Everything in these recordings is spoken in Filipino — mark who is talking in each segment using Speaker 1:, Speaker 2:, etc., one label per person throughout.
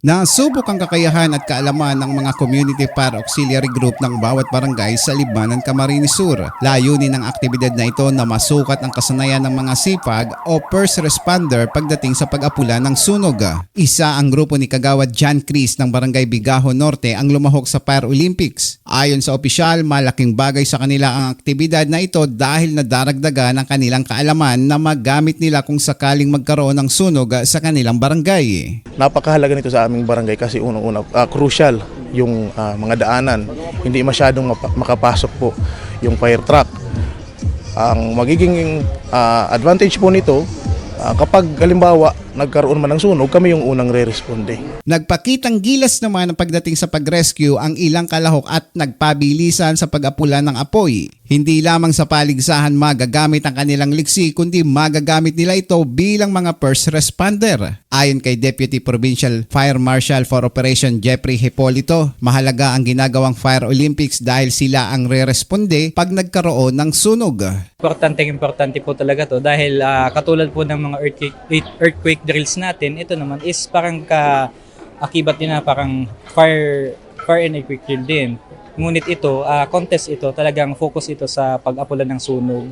Speaker 1: Nasubok ang kakayahan at kaalaman ng mga community fire auxiliary group ng bawat barangay sa Libmanan, Camarines Sur. Layunin ng aktibidad na ito na masukat ang kasanayan ng mga sipag o first responder pagdating sa pag-apula ng sunog. Isa ang grupo ni Kagawad John Chris ng Barangay Bigaho Norte ang lumahok sa Fire Olympics. Ayon sa opisyal, malaking bagay sa kanila ang aktibidad na ito dahil nadaragdagan ang kanilang kaalaman na magamit nila kung sakaling magkaroon ng sunog sa kanilang barangay.
Speaker 2: napakahalaga nito sa aming barangay kasi unang-una ah, crucial yung ah, mga daanan. Hindi masyadong makapasok po yung fire truck. Ang magiging ah, advantage po nito ah, kapag halimbawa nagkaroon man ng sunog, kami yung unang re-responde.
Speaker 1: Nagpakitang gilas naman ang pagdating sa pag-rescue ang ilang kalahok at nagpabilisan sa pag-apula ng apoy. Hindi lamang sa paligsahan magagamit ang kanilang liksi kundi magagamit nila ito bilang mga first responder. Ayon kay Deputy Provincial Fire Marshal for Operation Jeffrey Hipolito, mahalaga ang ginagawang Fire Olympics dahil sila ang re-responde pag nagkaroon ng sunog.
Speaker 3: Importante importante po talaga to dahil ah, katulad po ng mga earthquake, earthquake drills natin, ito naman is parang ka akibat din na parang fire fire and earthquake drill din. Ngunit ito, ah, contest ito, talagang focus ito sa pag-apulan ng sunog.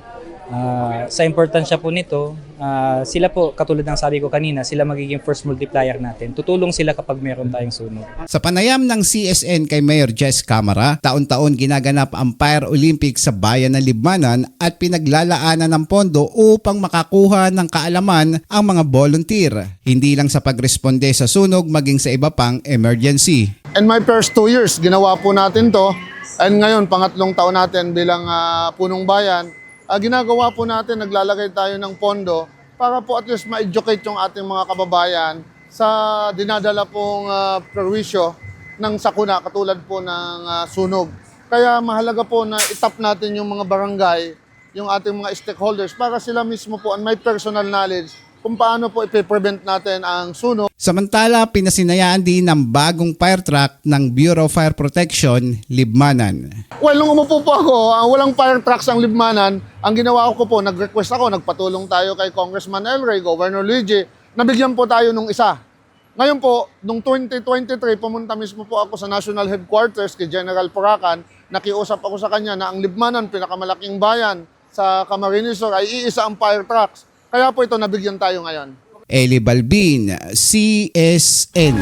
Speaker 3: Ah, sa importansya po nito, ah, sila po, katulad ng sabi ko kanina, sila magiging first multiplier natin. Tutulong sila kapag meron tayong sunog.
Speaker 1: Sa panayam ng CSN kay Mayor Jess Camara, taon-taon ginaganap ang Fire Olympics sa bayan ng Libmanan at pinaglalaanan ng pondo upang makakuha ng kaalaman ang mga volunteer. Hindi lang sa pagresponde sa sunog maging sa iba pang emergency.
Speaker 4: And my first two years, ginawa po natin to. And ngayon, pangatlong taon natin bilang ah, punong bayan, ah, ginagawa po natin, naglalagay tayo ng pondo para po at least ma-educate yung ating mga kababayan sa dinadala pong uh, perwisyo ng sakuna katulad po ng ah, sunog. Kaya mahalaga po na itap natin yung mga barangay, yung ating mga stakeholders para sila mismo po ang may personal knowledge kung paano po ipe-prevent natin ang sunog
Speaker 1: Samantala, pinasinayaan din ng bagong fire truck ng Bureau of Fire Protection, Libmanan.
Speaker 4: Well, nung umupo po ako, ah, walang fire trucks ang Libmanan. Ang ginawa ko po, nag-request ako, nagpatulong tayo kay Congressman El Rey, Governor Luigi, nabigyan po tayo nung isa. Ngayon po, nung 2023, pumunta mismo po ako sa National Headquarters kay General Puracan. Nakiusap ako sa kanya na ang Libmanan, pinakamalaking bayan sa Camarines Sur, ay iisa ang fire trucks. Kaya po ito, nabigyan tayo ngayon.
Speaker 1: Eli Balbin, CSN.